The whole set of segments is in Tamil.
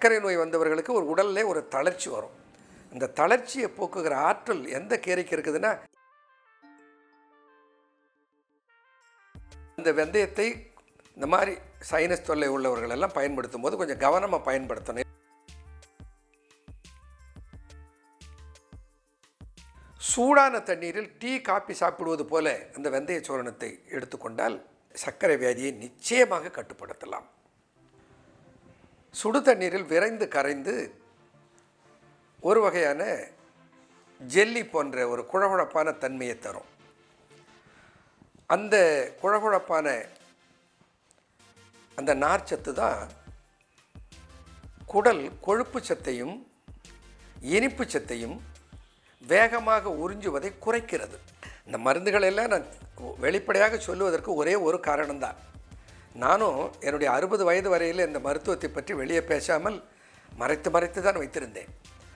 சர்க்கரை நோய் வந்தவர்களுக்கு ஒரு உடல்லே ஒரு தளர்ச்சி வரும். இந்த தளர்ச்சியை போக்குகிற ஆற்றல் எந்த கீரைக்கு இருக்குதுன்னா இந்த வெந்தயத்தை இந்த மாதிரி சைனஸ் தொல்லை உள்ளவர்கள் எல்லாம் பயன்படுத்தும் போது கொஞ்சம் கவனமாக பயன்படுத்தணும். சூடான தண்ணீரில் டீ காப்பி சாப்பிடுவது போல அந்த வெந்தய சூரணத்தை எடுத்துக்கொண்டால் சர்க்கரை வியாதியை நிச்சயமாக கட்டுப்படுத்தலாம். சுடு தண்ணீரில் விரைந்து கரைந்து ஒரு வகையான ஜெல்லி போன்ற ஒரு குழகுழப்பான தன்மையை தரும். அந்த குழகுழப்பான அந்த நார்ச்சத்து தான் குடல் கொழுப்பு சத்தையும் இனிப்பு சத்தையும் வேகமாக உறிஞ்சுவதை குறைக்கிறது. இந்த மருந்துகளெல்லாம் நான் வெளிப்படையாக சொல்லுவதற்கு ஒரே ஒரு காரணம்தான். நானும் என்னுடைய அறுபது வயது வரையில் இந்த மருத்துவத்தை பற்றி வெளியே பேசாமல் மறைத்து மறைத்து தான் வைத்திருந்தேன்.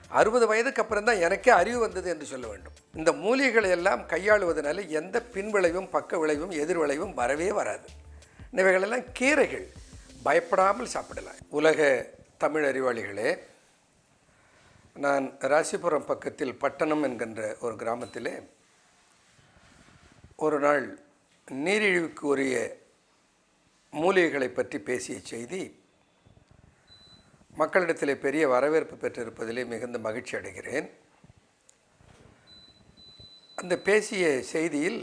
அறுபது வயதுக்கு அப்புறம் தான் எனக்கே அறிவு வந்தது என்று சொல்ல வேண்டும். இந்த மூலிகைகளை எல்லாம் கையாளுவதனால எந்த பின்விளைவும் பக்க விளைவும் எதிர் விளைவும் வரவே வராது. இவைகளெல்லாம் கீரைகள். பயப்படாமல் சாப்பிடலாம். உலக தமிழ் அறிவாளிகளே நான் ராசிபுரம் பக்கத்தில் பட்டணம் என்கின்ற ஒரு கிராமத்திலே ஒரு நாள் நீரிழிவுக்கு உரிய மூலிகைகளை பற்றி பேசிய செய்தி மக்களிடத்திலே பெரிய வரவேற்பு பெற்றிருப்பதிலே மிகுந்த மகிழ்ச்சி அடைகிறேன். அந்த பேசிய செய்தியில்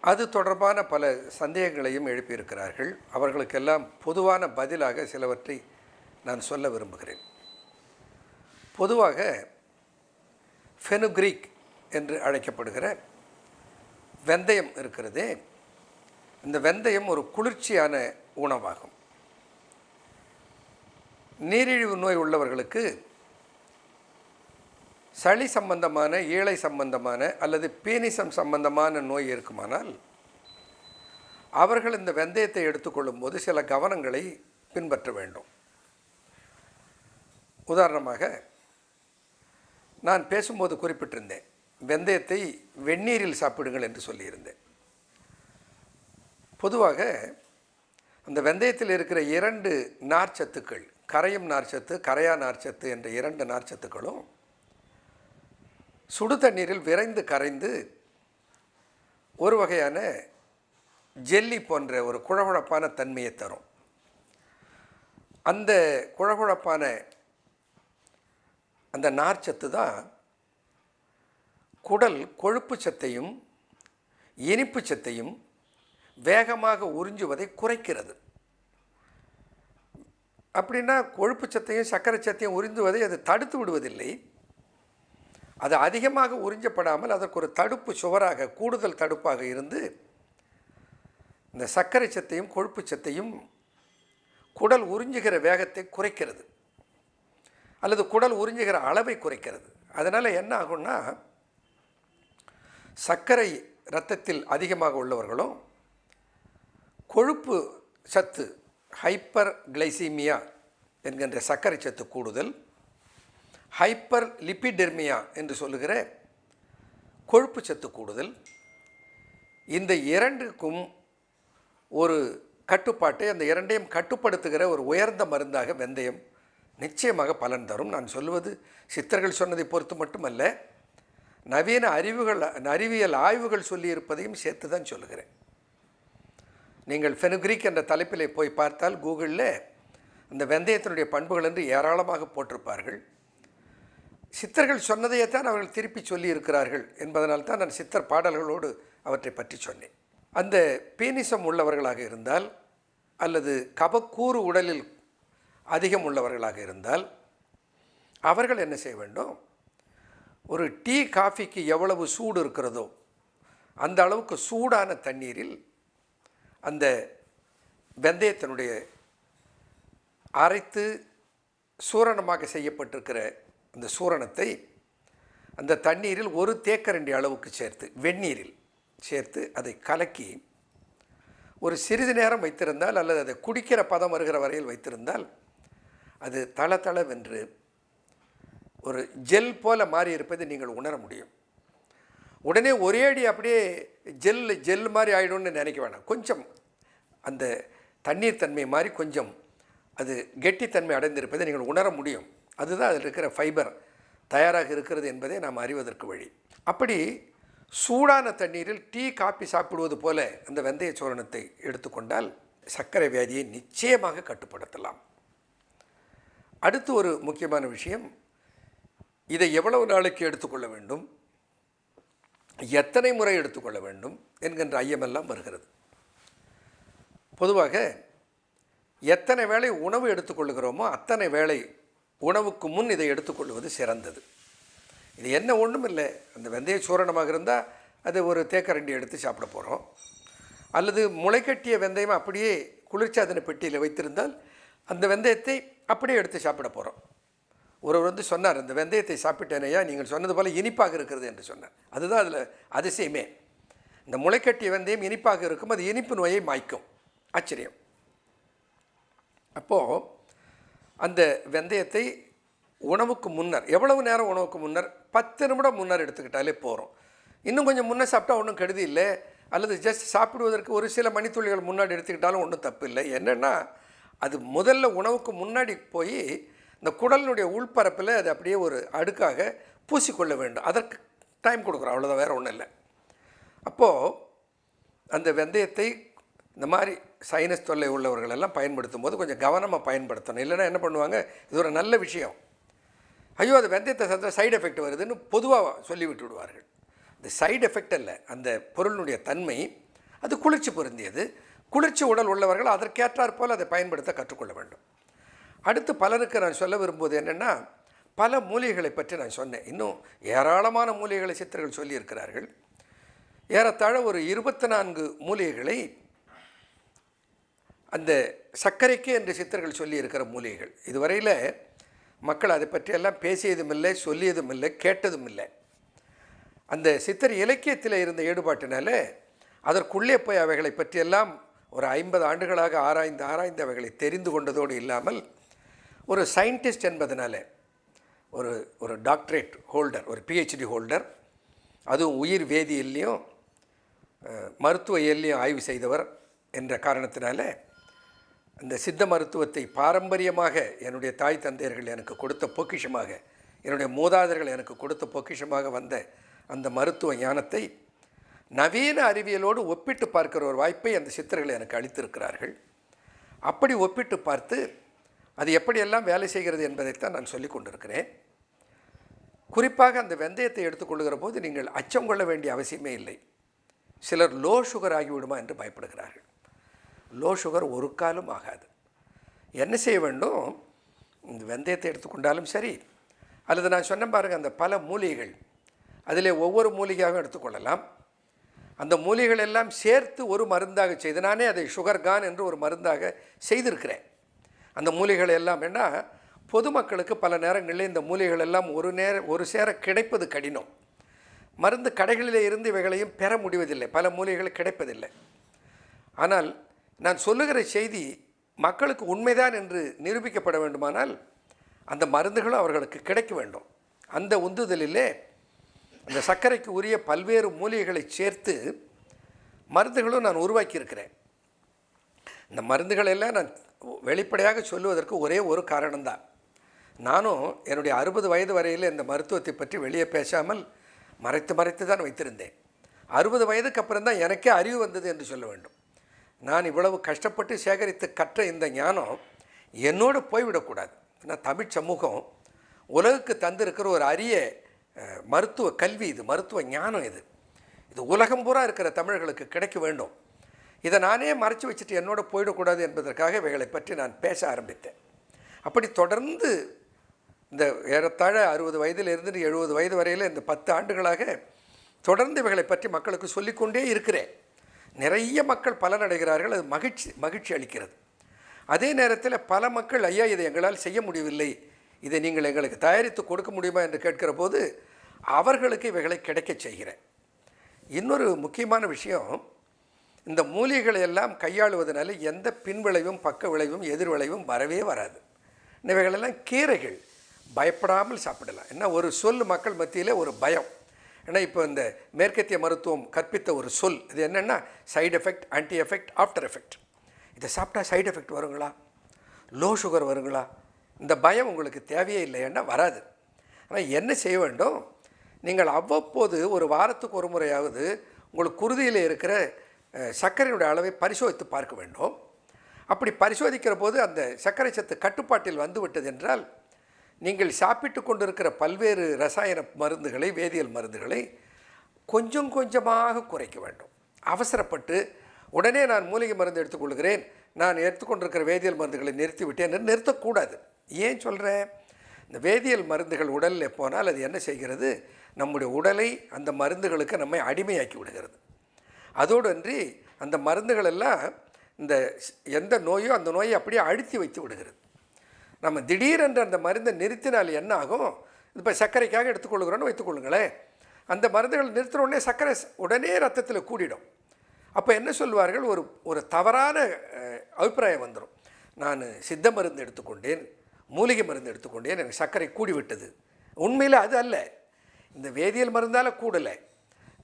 அது தொடர்பான பல சந்தேகங்களையும் எழுப்பியிருக்கிறார்கள். அவர்களுக்கெல்லாம் பொதுவான பதிலாக சிலவற்றை நான் சொல்ல விரும்புகிறேன். பொதுவாக ஃபெனுக்ரீக் என்று அழைக்கப்படுகிற வெந்தயம் இருக்கிறதே இந்த வெந்தயம் ஒரு குளிர்ச்சியான உணவாகும். நீரிழிவு நோய் உள்ளவர்களுக்கு சளி சம்பந்தமான ஈழை சம்பந்தமான அல்லது பீனிசம் சம்பந்தமான நோய் இருக்குமானால் அவர்கள் இந்த வெந்தயத்தை எடுத்துக்கொள்ளும் போது சில கவனங்களை பின்பற்ற வேண்டும். உதாரணமாக நான் பேசும்போது குறிப்பிட்டிருந்தேன் வெந்தயத்தை வெந்நீரில் சாப்பிடுங்கள் என்று சொல்லியிருந்தேன். பொதுவாக அந்த வெந்தயத்தில் இருக்கிற இரண்டு நார்ச்சத்துக்கள் கரையும் நார்ச்சத்து கரையா நார்ச்சத்து என்ற இரண்டு நார்ச்சத்துக்களும் சுடு தண்ணீரில் விரைந்து கரைந்து ஒரு வகையான ஜெல்லி போன்ற ஒரு குழகுழப்பான தன்மையை தரும். அந்த குழகுழப்பான அந்த நார்ச்சத்து தான் குடல் கொழுப்பு சத்தையும் இனிப்பு சத்தையும் வேகமாக உறிஞ்சுவதை குறைக்கிறது. அப்படின்னா கொழுப்பு சத்தையும் சர்க்கரை சத்தையும் உறிஞ்சுவதை அது தடுத்து விடுவதில்லை. அது அதிகமாக உறிஞ்சப்படாமல் அதற்கு ஒரு தடுப்பு சுவராக கூடுதல் தடுப்பாக இருந்து இந்த சர்க்கரை சத்தையும் கொழுப்பு சத்தையும் குடல் உறிஞ்சுகிற வேகத்தை குறைக்கிறது. அல்லது குடல் உறிஞ்சுகிற அளவை குறைக்கிறது. அதனால் என்ன ஆகும்னா சர்க்கரை இரத்தத்தில் அதிகமாக உள்ளவர்களும் கொழுப்பு சத்து ஹைப்பர் கிளைசீமியா என்கின்ற சர்க்கரை சத்து கூடுதல் ஹைப்பர் லிப்பிடெர்மியா என்று சொல்லுகிற கொழுப்பு சத்து கூடுதல். இந்த இரண்டுக்கும் ஒரு கட்டுப்பாட்டை அந்த இரண்டையும் கட்டுப்படுத்துகிற ஒரு உயர்ந்த மருந்தாக வெந்தயம் நிச்சயமாக பலன் தரும். நான் சொல்வது சித்தர்கள் சொன்னதை பொறுத்து மட்டுமல்ல நவீன அறிவுகள் அறிவியல் ஆய்வுகள் சொல்லியிருப்பதையும் சேர்த்து தான் சொல்லுகிறேன். நீங்கள் ஃபெனுக்ரிக் என்ற தலைப்பிலே போய் பார்த்தால் கூகுளில் அந்த வெந்தயத்தினுடைய பண்புகள் என்று ஏராளமாக போட்டிருப்பார்கள். சித்தர்கள் சொன்னதையே தான் அவர்கள் திருப்பி சொல்லி இருக்கிறார்கள் என்பதனால் தான் நான் சித்தர் பாடல்களோடு அவற்றை பற்றி சொன்னேன். அந்த பீனிசம் உள்ளவர்களாக இருந்தால் அல்லது கபக்கூறு உடலில் அதிகம் உள்ளவர்களாக இருந்தால் அவர்கள் என்ன செய்ய வேண்டும்? ஒரு டீ காஃபிக்கு எவ்வளவு சூடு இருக்கிறதோ அந்த அளவுக்கு சூடான தண்ணீரில் அந்த வெந்தயத்தினுடைய அரைத்து சூரணமாக செய்யப்பட்டிருக்கிற அந்த சூரணத்தை அந்த தண்ணீரில் ஒரு தேக்கரண்டி அளவுக்கு சேர்த்து வெந்நீரில் சேர்த்து அதை கலக்கி ஒரு சிறிது நேரம் வைத்திருந்தால் அல்லது அதை குடிக்கிற பதம் வருகிற வரையில் வைத்திருந்தால் அது தள தளவென்று ஒரு ஜெல் போல மாறி இருப்பதை நீங்கள் உணர முடியும். உடனே ஒரே அடி அப்படியே ஜெல் ஜெல் மாதிரி ஆகிடும்னு நினைக்க வேணாம். கொஞ்சம் அந்த தண்ணீர் தன்மை மாதிரி கொஞ்சம் அது கெட்டித்தன்மை அடைந்திருப்பதை நீங்கள் உணர முடியும். அதுதான் அதில் இருக்கிற ஃபைபர் தயாராக இருக்கிறது என்பதை நாம் அறிவதற்கு வழி. அப்படி சூடான தண்ணீரில் டீ காப்பி சாப்பிடுவது போல அந்த வெந்தய சோரணத்தை எடுத்துக்கொண்டால் சர்க்கரை வியாதியை நிச்சயமாக கட்டுப்படுத்தலாம். அடுத்து ஒரு முக்கியமான விஷயம் இதை எவ்வளவு நாளைக்கு எடுத்துக்கொள்ள வேண்டும்? எத்தனை முறை எடுத்துக்கொள்ள வேண்டும் என்கின்ற ஐயமெல்லாம் வருகிறது. பொதுவாக எத்தனை வேளை உணவு எடுத்துக்கொள்கிறோமோ அத்தனை வேளை உணவுக்கு முன் இதை எடுத்துக்கொள்வது சிறந்தது. இது என்ன ஒன்றும் இல்லை. அந்த வெந்தய சூரணமாக இருந்தால் அது ஒரு தேக்கரண்டி எடுத்து சாப்பிட போகிறோம் அல்லது முளைக்கட்டிய வெந்தயம் அப்படியே குளிர்சாதன பெட்டியில் வைத்திருந்தால் அந்த வெந்தயத்தை அப்படியே எடுத்து சாப்பிட போகிறோம் ஒருவர் வந்து சொன்னார் இந்த வெந்தயத்தை சாப்பிட்டேனையா நீங்கள் சொன்னது போல் இனிப்பாக இருக்கிறது என்று சொன்னார். அதுதான் அதில் அதிசயமே. இந்த முளைக்கட்டிய வெந்தயம் இனிப்பாக இருக்கும் அது இனிப்பு நோயை மாய்க்கும். ஆச்சரியம். அப்போது அந்த வெந்தயத்தை உணவுக்கு முன்னர் எவ்வளவு நேரம் உணவுக்கு முன்னர் பத்து நிமிடம் முன்னர் எடுத்துக்கிட்டாலே போகிறோம் இன்னும் கொஞ்சம் முன்னே சாப்பிட்டா ஒன்றும் கெடுதி இல்லை அல்லது ஜஸ்ட் சாப்பிடுவதற்கு ஒரு சில மணித்துளிகள் முன்னாடி எடுத்துக்கிட்டாலும் ஒன்றும் தப்பு இல்லை. என்னென்னா அது முதல்ல உணவுக்கு முன்னாடி போய் இந்த குடலினுடைய உள்பரப்பில் அது அப்படியே ஒரு அடுக்காக பூசிக்கொள்ள வேண்டும். அதற்கு டைம் கொடுக்குறோம். அவ்வளோதான் வேறு ஒன்றும் இல்லை. அப்போது அந்த வெந்தயத்தை இந்த மாதிரி சைனஸ் தொல்லை உள்ளவர்கள் எல்லாம் பயன்படுத்தும் போது கொஞ்சம் கவனமாக பயன்படுத்தணும். இல்லைன்னா என்ன பண்ணுவாங்க? இது ஒரு நல்ல விஷயம். ஐயோ அது வெந்தயத்தை சாப்பிட்டா சைடு எஃபெக்ட் வருதுன்னு பொதுவாக சொல்லிவிட்டு விடுவார்கள். இந்த சைடு எஃபெக்ட் அல்ல. அந்த பொருளினுடைய தன்மை அது குளிர்ச்சி பொருந்தியது. குளிர்ச்சி உடல் உள்ளவர்கள் அதற்கேற்றாற்போல் அதை பயன்படுத்த கற்றுக்கொள்ள வேண்டும். அடுத்து பலருக்கு நான் சொல்ல விரும்புவது என்னென்னா பல மூலிகைகளை பற்றி நான் சொன்னேன். இன்னும் ஏராளமான மூலிகைகளை சித்தர்கள் சொல்லியிருக்கிறார்கள். ஏறத்தாழ ஒரு இருபத்தி நான்கு மூலிகைகளை அந்த சர்க்கரைக்கு என்று சித்தர்கள் சொல்லியிருக்கிற மூலிகைகள். இதுவரையில் மக்கள் அதை பற்றியெல்லாம் பேசியதும் இல்லை சொல்லியதும் இல்லை கேட்டதும் இல்லை அந்த சித்தர் இலக்கியத்தில் இருந்த ஈடுபாட்டினால அதற்குள்ளே போய் அவைகளை பற்றியெல்லாம் ஒரு ஐம்பது ஆண்டுகளாக ஆராய்ந்து ஆராய்ந்து அவைகளை தெரிந்து கொண்டதோடு இல்லாமல் ஒரு சயின்டிஸ்ட் என்பதனால ஒரு ஒரு டாக்டரேட் ஹோல்டர் ஒரு பிஹெச்டி ஹோல்டர் அதுவும் உயிர் வேதியிலையும் மருத்துவ இயல்லையும் ஆய்வு செய்தவர் என்ற காரணத்தினால அந்த சித்த மருத்துவத்தை பாரம்பரியமாக என்னுடைய தாய் தந்தையர்கள் எனக்கு கொடுத்த பொக்கிஷமாக என்னுடைய மூதாதர்கள் எனக்கு கொடுத்த பொக்கிஷமாக வந்த அந்த மருத்துவ ஞானத்தை நவீன அறிவியலோடு ஒப்பிட்டு பார்க்கிற ஒரு வாய்ப்பை அந்த சித்தர்கள் எனக்கு அளித்திருக்கிறார்கள். அப்படி ஒப்பிட்டு பார்த்து அது எப்படியெல்லாம் வேலை செய்கிறது என்பதைத்தான் நான் சொல்லிக் கொண்டிருக்கிறேன். குறிப்பாக அந்த வெந்தயத்தை எடுத்துக்கொள்கிற போது நீங்கள் அச்சம் கொள்ள வேண்டிய அவசியமே இல்லை. சிலர் லோ சுகர் ஆகிவிடுமா என்று பயப்படுகிறார்கள். லோ சுகர் ஒரு காலும் ஆகாது. என்ன செய்ய வேண்டும்? இந்த வெந்தயத்தை எடுத்துக்கொண்டாலும் சரி அல்லது நான் சொன்ன பாருங்கள் அந்த பல மூலிகைகள். அதிலே ஒவ்வொரு மூலிகையாகவும் எடுத்துக்கொள்ளலாம் அந்த மூலிகைகள் எல்லாம் சேர்த்து ஒரு மருந்தாக செய்து நானே அதை சுகர் கான் என்று ஒரு மருந்தாக செய்திருக்கிறேன். அந்த மூலிகைகள் எல்லாம் என்ன? பொதுமக்களுக்கு பல நேரங்களில் இந்த மூலிகைகள் எல்லாம் ஒரு நேர ஒரு சேர கிடைப்பது கடினம். மருந்து கடைகளிலே இருந்து இவைகளையும் பெற முடிவதில்லை. பல மூலிகைகள் கிடைப்பதில்லை. ஆனால் நான் சொல்லுகிற செய்தி மக்களுக்கு உண்மைதான் என்று நிரூபிக்கப்பட வேண்டுமானால் அந்த மருந்துகளும் அவர்களுக்கு கிடைக்க வேண்டும். அந்த உந்துதலிலே இந்த சர்க்கரைக்கு உரிய பல்வேறு மூலிகைகளை சேர்த்து மருந்துகளும் நான் உருவாக்கியிருக்கிறேன். இந்த மருந்துகளெல்லாம் நான் வெளிப்படையாக சொல்லுவதற்கு ஒரே ஒரு காரணம்தான். நானும் என்னுடைய அறுபது வயது வரையில் இந்த மருத்துவத்தை பற்றி வெளியே பேசாமல் மறைத்து மறைத்து தான் வைத்திருந்தேன். அறுபது வயதுக்கு அப்புறம் தான் எனக்கே அறிவு வந்தது என்று சொல்ல வேண்டும். நான் இவ்வளவு கஷ்டப்பட்டு சேகரித்து கற்ற இந்த ஞானம் என்னோடு போய்விடக்கூடாது ஏன்னா தமிழ் சமூகம் உலகுக்கு தந்திருக்கிற ஒரு அரிய மருத்துவ கல்வி இது மருத்துவ ஞானம் இது. இது உலகம் பூரா இருக்கிற தமிழர்களுக்கு கிடைக்க வேண்டும். இதை நானே மறைச்சு வச்சுட்டு என்னோட போயிடக்கூடாது என்பதற்காக இவைகளை பற்றி நான் பேச ஆரம்பித்தேன். அப்படி தொடர்ந்து இந்த ஏறத்தாழ அறுபது வயதிலிருந்து எழுபது வயது வரையில் இந்த பத்து ஆண்டுகளாக தொடர்ந்து இவைகளை பற்றி மக்களுக்கு சொல்லிக்கொண்டே இருக்கிறேன். நிறைய மக்கள் பலனடைகிறார்கள் அது மகிழ்ச்சி மகிழ்ச்சி அளிக்கிறது. அதே நேரத்தில் பல மக்கள் ஐயா இதை எங்களால் செய்ய முடியவில்லை. இதை நீங்கள் எங்களுக்கு தயாரித்து கொடுக்க முடியுமா? என்று கேட்கிற போது அவர்களுக்கு இவைகளை கிடைக்கச் செய்கிறேன். இன்னொரு முக்கியமான விஷயம் இந்த மூலிகைகளை எல்லாம் கையாளுவதனால எந்த பின்விளைவும் பக்க விளைவும் எதிர் விளைவும் வரவே வராது. இவைகளெல்லாம் கீரைகள். பயப்படாமல் சாப்பிடலாம். என்ன ஒரு சொல் மக்கள் மத்தியில் ஒரு பயம். ஏன்னா இப்போ இந்த மேற்கத்திய மருத்துவம் கற்பித்த ஒரு சொல். இது என்னென்னா side effect anti effect after effect இதை சாப்பிட்டா சைடு எஃபெக்ட் வருங்களா? லோ சுகர் வருங்களா? இந்த பயம் உங்களுக்கு தேவையே இல்லைன்னா வராது. ஆனால் என்ன செய்ய வேண்டும்? நீங்கள் அவ்வப்போது ஒரு வாரத்துக்கு ஒரு முறையாவது உங்களுக்கு குருதியில் இருக்கிற சர்க்கரையினுடைய அளவை பரிசோதித்து பார்க்க வேண்டும். அப்படி பரிசோதிக்கிற போது அந்த சர்க்கரை சத்து கட்டுப்பாட்டில் வந்துவிட்டது என்றால் நீங்கள் சாப்பிட்டு கொண்டிருக்கிற பல்வேறு ரசாயன மருந்துகளை வேதியியல் மருந்துகளை கொஞ்சம் கொஞ்சமாக குறைக்க வேண்டும். அவசரப்பட்டு உடனே நான் மூலிகை மருந்து எடுத்துக்கொள்கிறேன் நான் எடுத்துக்கொண்டிருக்கிற வேதியியல் மருந்துகளை நிறுத்திவிட்டேன் என்று நிறுத்தக்கூடாது. ஏன் சொல்கிறேன் இந்த வேதியியல் மருந்துகள் உடலில் போனால் அது என்ன செய்கிறது? நம்முடைய உடலை அந்த மருந்துகளுக்கு நம்மை அடிமையாக்கி விடுகிறது. அதோடு அன்றி அந்த மருந்துகள் எல்லாம் இந்த எந்த நோயோ அந்த நோயை அப்படியே அழுத்தி வைத்து விடுகிறது. நம்ம திடீரென்று அந்த மருந்தை நிறுத்தினால் என்ன ஆகும் இப்போ சர்க்கரைக்காக எடுத்துக்கொள்கிறோன்னு வைத்துக்கொள்ளுங்களேன். அந்த மருந்துகள் நிறுத்தின உடனே சர்க்கரை உடனே ரத்தத்தில் கூடிடும். அப்போ என்ன சொல்வார்கள்? ஒரு ஒரு தவறான அபிப்பிராயம் வந்துடும் நான் சித்த மருந்து எடுத்துக்கொண்டேன் மூலிகை மருந்து எடுத்துக்கொண்டேன் எனக்கு சர்க்கரை கூடிவிட்டது. உண்மையில் அது அல்ல. இந்த வேதியியல் மருந்தால் கூடலை.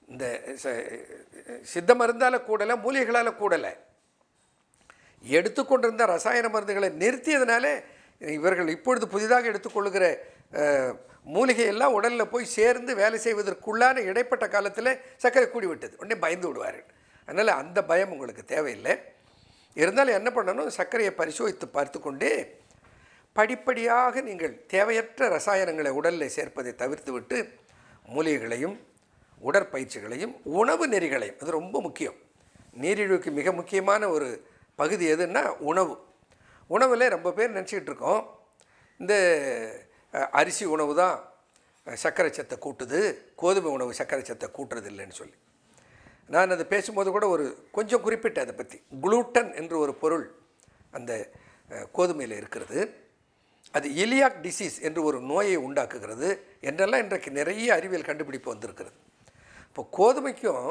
இந்த ச- சித்த மருந்தால் கூடலை மூலிகைகளால் கூடலை. எடுத்துக்கொண்டிருந்த ரசாயன மருந்துகளை நிறுத்தியதுனாலே இவர்கள் இப்பொழுது புதிதாக எடுத்துக்கொள்ளுகிற மூலிகையெல்லாம் உடலில் போய் சேர்ந்து வேலை செய்வதற்குள்ளான இடைப்பட்ட காலத்தில் சர்க்கரை கூடி விட்டது உடனே பயந்து விடுவார்கள். அதனால் அந்த பயம் உங்களுக்கு தேவையில்லை. இருந்தாலும் என்ன பண்ணணும்? சர்க்கரையை பரிசோதித்து பார்த்து கொண்டே படிப்படியாக நீங்கள் தேவையற்ற ரசாயனங்களை உடலில் சேர்ப்பதை தவிர்த்துவிட்டு மூலிகைகளையும் உடற்பயிற்சிகளையும் உணவு நெறிகளையும். அது ரொம்ப முக்கியம். நீரிழிவுக்கு மிக முக்கியமான ஒரு பகுதி எதுன்னா உணவு. உணவில் ரொம்ப பேர் நினச்சிக்கிட்டு இருக்கோம். இந்த அரிசி உணவு தான் சர்க்கரை சத்தை கூட்டுது. கோதுமை உணவு சர்க்கரை சத்தை கூட்டுறது இல்லைன்னு சொல்லி. நான் அதை பேசும்போது கூட ஒரு கொஞ்சம் குறிப்பிட்டேன் அதை பற்றி குளூட்டன் என்று ஒரு பொருள் அந்த கோதுமையில் இருக்கிறது. அது இலியாக் டிசீஸ் என்று ஒரு நோயை உண்டாக்குகிறது என்றெல்லாம் இன்றைக்கு நிறைய அறிவியல் கண்டுபிடிப்பு வந்திருக்கிறது. இப்போ கோதுமைக்கும்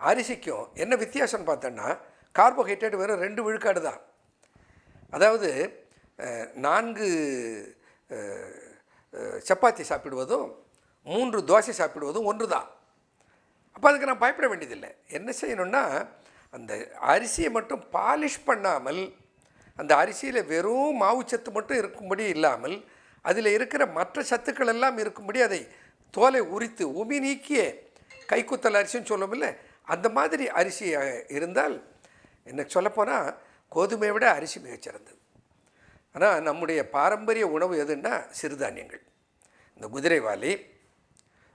அரிசிக்கும் என்ன வித்தியாசம்னு பார்த்தோன்னா கார்போஹைட்ரேட் வெறும் ரெண்டு விழுக்காடு தான். அதாவது நான்கு சப்பாத்தி சாப்பிடுவதும் மூன்று தோசை சாப்பிடுவதும் ஒன்று தான். அப்போ அதுக்கு நான் பயப்பட வேண்டியதில்லை. என்ன செய்யணும்னா அந்த அரிசியை மட்டும் பாலிஷ் பண்ணாமல் அந்த அரிசியில் வெறும் மாவுச்சத்து மட்டும் இருக்கும்படி இல்லாமல் அதில் இருக்கிற மற்ற சத்துக்கள் எல்லாம் இருக்கும்படி அதை தோலை உரித்து உமி நீக்கியே கைக்குத்தல் அரிசின்னு சொல்லுமில்ல அந்த மாதிரி அரிசி இருந்தால் என்ன சொல்லப்போனால் கோதுமையை விட அரிசி மிகச்சிறந்தது ஆனால் நம்முடைய பாரம்பரிய உணவு எதுன்னா சிறுதானியங்கள். இந்த குதிரைவாலி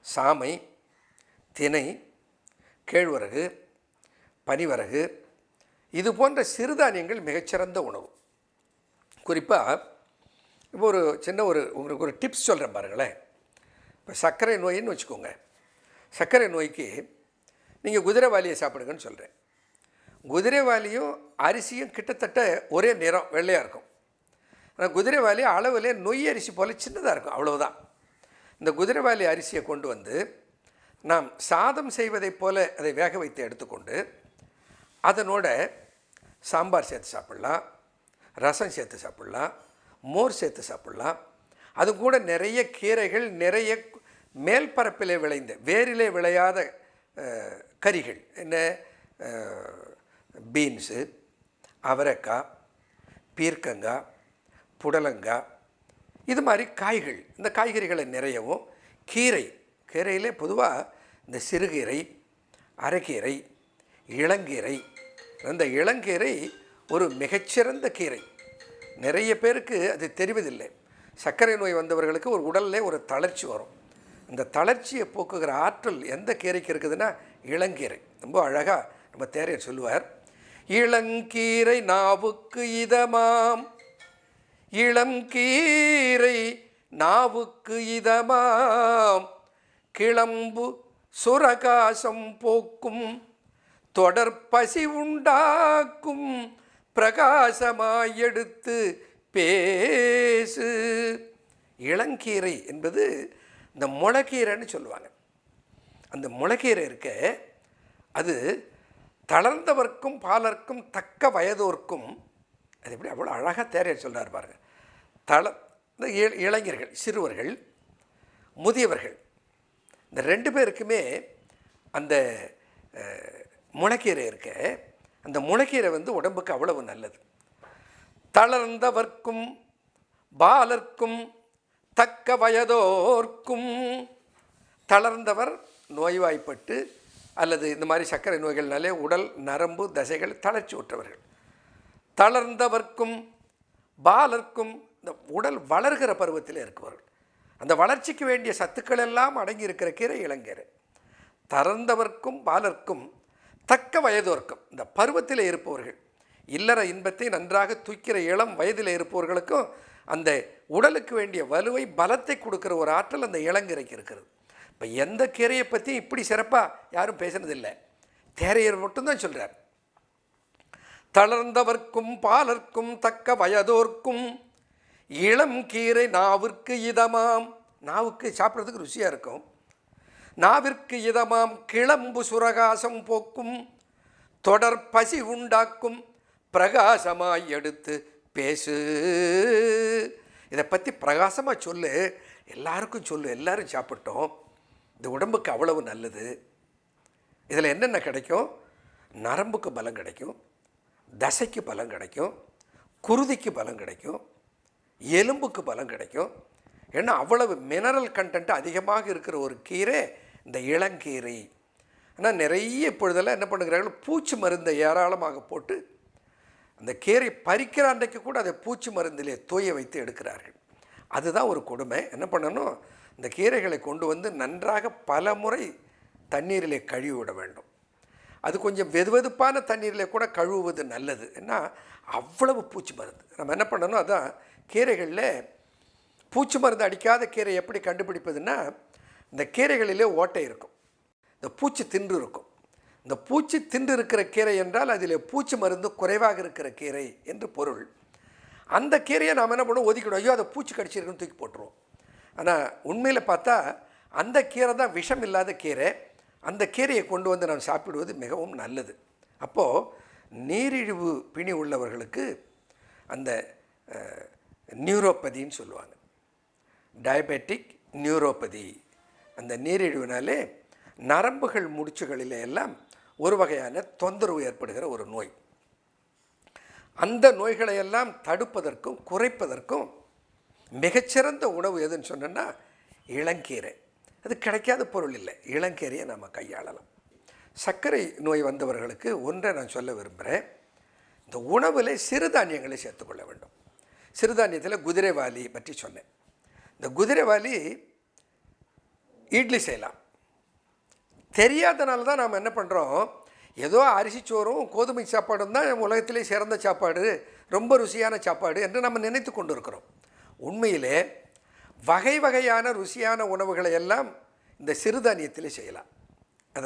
சாமை தினை கேழ்வரகு பனிவரகு இது போன்ற சிறுதானியங்கள் மிகச்சிறந்த உணவு. குறிப்பாக இப்போ ஒரு சின்ன ஒரு உங்களுக்கு ஒரு டிப்ஸ் சொல்கிறேன் பாருங்களேன். இப்போ சர்க்கரை நோயின்னு வச்சுக்கோங்க. சர்க்கரை நோய்க்கு நீங்கள் குதிரைவாலியை சாப்பிடுங்கன்னு சொல்கிறேன் குதிரைவாலியும் அரிசியும் கிட்டத்தட்ட ஒரே நிறம் வெள்ளையாக இருக்கும். ஆனால் குதிரைவாலி அளவில் நொய் அரிசி போல் சின்னதாக இருக்கும் அவ்வளவுதான். இந்த குதிரைவாலி அரிசியை கொண்டு வந்து நாம் சாதம் செய்வதைப் போல அதை வேக வைத்து எடுத்துக்கொண்டு அதனோட சாம்பார் சேர்த்து சாப்பிட்லாம் ரசம் சேர்த்து சாப்பிட்லாம் மோர் சேர்த்து சாப்பிட்லாம். அது கூட நிறைய கீரைகள் நிறைய மேல் பரப்பிலே விளைந்த வேரிலே விளையாத கறிகள் என்ன? பீன்ஸு அவரைக்காய் பீர்க்கங்காய் புடலங்காய் இது மாதிரி காய்கள். இந்த காய்கறிகளை நிறையவும் கீரை கீரையிலே பொதுவாக இந்த சிறுகீரை அரைக்கீரை இளங்கீரை. அந்த இளங்கீரை ஒரு மிகச்சிறந்த கீரை. நிறைய பேருக்கு அது தெரிவதில்லை. சர்க்கரை நோய் வந்தவர்களுக்கு ஒரு உடலில் ஒரு தளர்ச்சி வரும். இந்த தளர்ச்சியை போக்குகிற ஆற்றல் எந்த கீரைக்கு இருக்குதுன்னா இளங்கீரை. ரொம்ப அழகாக நம்ம தேரையர் சொல்லுவார். இளங்கீரை நாவுக்கு இதமாம். இளங்கீரை நாவுக்கு இதமாம். கிளம்பு சுரகாசம் போக்கும். தொடர் பசி உண்டாக்கும். பிரகாசமாயெடுத்து பேசு. இளங்கீரை என்பது இந்த முளைக்கீரைன்னு சொல்லுவாங்க. அந்த முளைக்கீரை இருக்க. அது தளர்ந்தவர்க்கும் பாலர்க்கும் தக்க வயதோர்க்கும் அது எப்படி அவ்வளோ அழகாக தேரையை சொல்கிறார் பாருங்கள் தள இந்த இள- இளைஞர்கள் சிறுவர்கள் முதியவர்கள் இந்த ரெண்டு பேருக்குமே அந்த முளைக்கீரை இருக்க. அந்த முளைக்கீரை வந்து உடம்புக்கு அவ்வளவு நல்லது. தளர்ந்தவர்க்கும் பாலர்க்கும் தக்க வயதோர்க்கும் தளர்ந்தவர் நோய்வாய்ப்பட்டு அல்லது இந்த மாதிரி சர்க்கரை நோய்கள்னாலே உடல் நரம்பு தசைகள் தளர்ச்சி உற்றவர்கள். தளர்ந்தவர்க்கும் பாலர்க்கும் இந்த உடல் வளர்கிற பருவத்தில் இருக்கிறவர்கள் அந்த வளர்ச்சிக்கு வேண்டிய சத்துக்கள் எல்லாம் அடங்கி இருக்கிற கீரை இளங்கீரை. தளர்ந்தவர்க்கும் பாலர்க்கும் தக்க வயதோர்க்கும் இந்த பருவத்தில் இருப்பவர்கள். இல்லற இன்பத்தை நன்றாக தூக்கிற இளம் வயதில் இருப்பவர்களுக்கும் அந்த உடலுக்கு வேண்டிய வலுவை பலத்தை கொடுக்குற ஒரு ஆற்றல் அந்த இளங்கீரைக்கு இருக்கிறது. இப்போ எந்த கீரையை பற்றி இப்படி சிறப்பாக யாரும் பேசுனதில்லை. தேரையர் மட்டும்தான் சொல்கிறார் தளர்ந்தவர்க்கும் பாலர்க்கும் தக்க வயதோர்க்கும் இளம் கீரை நாவிற்கு இதமாம். நாவுக்கு சாப்பிட்றதுக்கு ருசியாக இருக்கும். நாவிற்கு இதமாம். கிளம்பு சுரகாசம் போக்கும். தொடர் பசி உண்டாக்கும். பிரகாசமாய் எடுத்து பேசு. இதை பற்றி பிரகாசமாக சொல்லு. எல்லாருக்கும் சொல்லு. எல்லாரும் சாப்பிட்டோம். இந்த உடம்புக்கு அவ்வளவு நல்லது. இதில் என்னென்ன கிடைக்கும்? நரம்புக்கு பலம் கிடைக்கும். தசைக்கு பலம் கிடைக்கும். குருதிக்கு பலம் கிடைக்கும். எலும்புக்கு பலம் கிடைக்கும். ஏன்னா அவ்வளவு மினரல் கண்டென்ட் அதிகமாக இருக்கிற ஒரு கீரை இந்த இளங்கீரை. ஆனால் நிறைய இப்பொழுதெல்லாம் என்ன பண்ணுகிறார்கள்? பூச்சி மருந்தை ஏராளமாக போட்டு அந்த கீரை பறிக்கிற அன்றைக்கு கூட அதை பூச்சி மருந்திலே தூய வைத்து எடுக்கிறார்கள். அதுதான் ஒரு கொடுமை. என்ன பண்ணணும்? இந்த கீரைகளை கொண்டு வந்து நன்றாக பல முறை தண்ணீரிலே கழுவி விட வேண்டும். அது கொஞ்சம் வெதுவெதுப்பான தண்ணீரில் கூட கழுவுவது நல்லது. ஏன்னா அவ்வளவு பூச்சி மருந்து. நம்ம என்ன பண்ணணும்? அதான் கீரைகளில் பூச்சி மருந்து அடிக்காத கீரை எப்படி கண்டுபிடிப்பதுன்னா இந்த கீரைகளிலே ஓட்டை இருக்கும். இந்த பூச்சி தின்று இருக்கும். இந்த பூச்சி தின்று இருக்கிற கீரை என்றால் அதில் பூச்சி மருந்து குறைவாக இருக்கிற கீரை என்று பொருள். அந்த கீரையை நாம் என்ன பண்ணுவோம்? ஒதுக்கிடும் ஐயோ அதை பூச்சி கடிச்சிருக்குன்னு தூக்கி போட்டுருவோம். ஆனால் உண்மையில் பார்த்தா அந்த கீரை தான் விஷம் இல்லாத கீரை. அந்த கீரையை கொண்டு வந்து நாம் சாப்பிடுவது மிகவும் நல்லது. அப்போது நீரிழிவு பிணி உள்ளவர்களுக்கு அந்த நியூரோபதின்னு சொல்லுவாங்க. Diabetic neuropathy. அந்த நீரிழிவுனாலே நரம்புகள் முடிச்சுகளில் எல்லாம் ஒரு வகையான தொந்தரவு ஏற்படுகிற ஒரு நோய். அந்த நோய்களையெல்லாம் தடுப்பதற்கும் குறைப்பதற்கும் மிகச்சிறந்த உணவு எதுன்னு சொன்னோன்னா இளங்கீரை. அது கிடைக்காத பொருள் இல்லை. இளங்கீரையை நம்ம கையாளலாம். சர்க்கரை நோய் வந்தவர்களுக்கு ஒன்றை நான் சொல்ல விரும்புகிறேன் இந்த உணவில் சிறுதானியங்களை சேர்த்துக்கொள்ள வேண்டும். சிறுதானியத்தில் குதிரைவாலி பற்றி சொன்னேன். இந்த குதிரைவாலி இட்லி செய்யலாம். தெரியாதனால தான் நாம் என்ன பண்ணுறோம் ஏதோ அரிசி சோறும் கோதுமை சாப்பாடும் தான் உலகத்திலே சிறந்த சாப்பாடு ரொம்ப ருசியான சாப்பாடு என்று நம்ம நினைத்து கொண்டு இருக்கிறோம் உண்மையிலே வகை வகையான ருசியான உணவுகளை எல்லாம் இந்த சிறுதானியத்தில் செய்யலாம்.